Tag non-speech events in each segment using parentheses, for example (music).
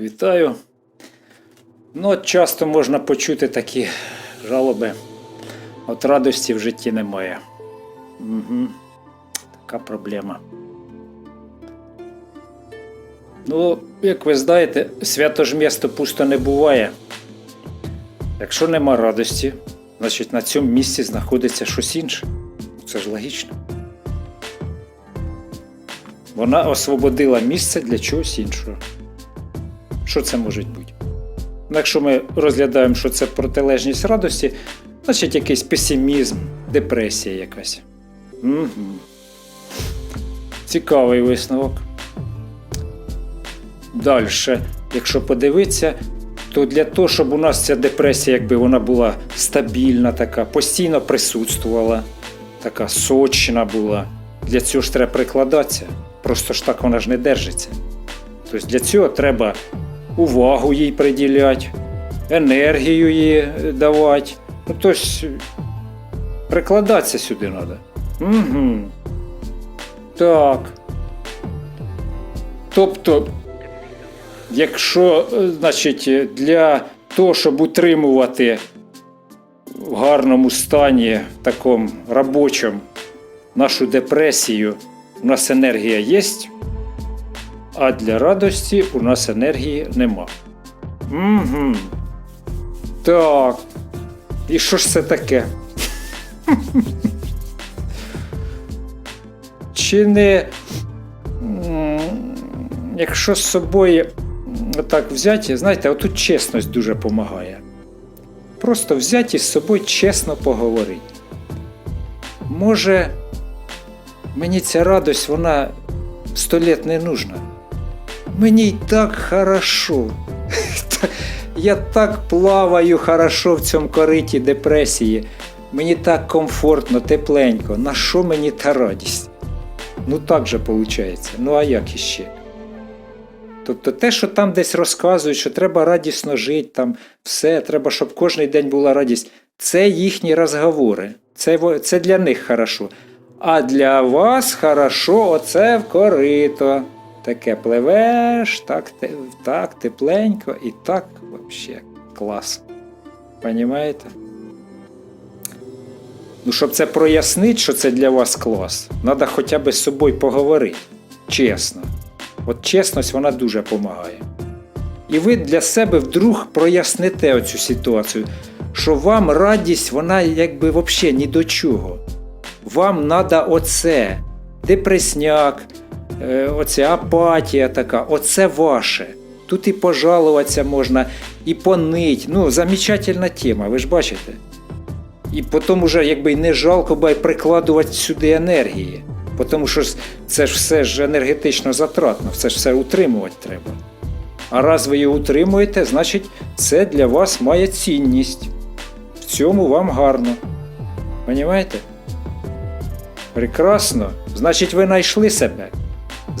Вітаю. Ну, часто можна почути такі жалоби. От радості в житті немає. Угу. Така проблема. Ну, як ви знаєте, свято ж місто пусто не буває. Якщо нема радості, значить на цьому місці знаходиться щось інше. Це ж логічно. Вона освободила місце для чогось іншого. Що це може бути? Ну, якщо ми розглядаємо, що це протилежність радості, значить якийсь песимізм, депресія якась. Угу. Цікавий висновок. Далі, якщо подивитися, то для того, щоб у нас ця депресія, якби вона була стабільна, така, постійно присутствувала, така сочна була, для цього ж треба прикладатися. Просто ж так вона ж не держиться. Тобто для цього треба увагу їй приділяти, енергію їй давати. Ну, тобто прикладатися сюди треба. Угу. Так. Тобто, якщо, е, значить, для того, щоб утримувати в гарному стані, такому робочому, нашу депресію, у нас енергія є, а для радості у нас енергії нема. Угу. Так. І що ж це таке? Чи не. Якщо з собою так взяти, знаєте, отут чесність дуже допомагає. Просто взяти з собою чесно поговорити. Може, мені ця радость, вона сто літ не нужна. Мені й так хорошо. (laughs) Я так плаваю хорошо в цьому кориті депресії. Мені так комфортно, тепленько. На що мені та радість? Ну так же виходить. Ну а як іще? Тобто те, що там десь розказують, що треба радісно жити, там все, треба, щоб кожен день була радість, це їхні розговори. Це, це для них хорошо. А для вас хорошо оце в корито. Таке пливеш, так, так тепленько і так взагалі клас. Понімаєте? Ну, щоб це прояснити, що це для вас клас, треба хоча б з собою поговорити. Чесно. От чесність вона дуже допомагає. І ви для себе вдруг проясните оцю ситуацію, що вам радість, вона якби взагалі ні до чого. Вам треба оце, депресняк, оця апатія така, оце ваше. Тут і пожалуватися можна, і понить. Ну, замечательна тема, ви ж бачите. І потім уже якби не жалко бо й прикладувати сюди енергії. Тому що це ж все ж енергетично затратно, це ж все утримувати треба. А раз ви його утримуєте, значить це для вас має цінність. В цьому вам гарно. Понімаєте? Прекрасно. Значить, ви знайшли себе.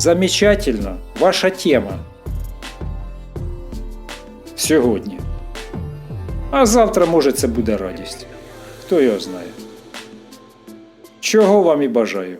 Замечательно. Ваша тема. Сьогодні. А завтра, може, це буде радість. Хто його знає. Чого вам і бажаю.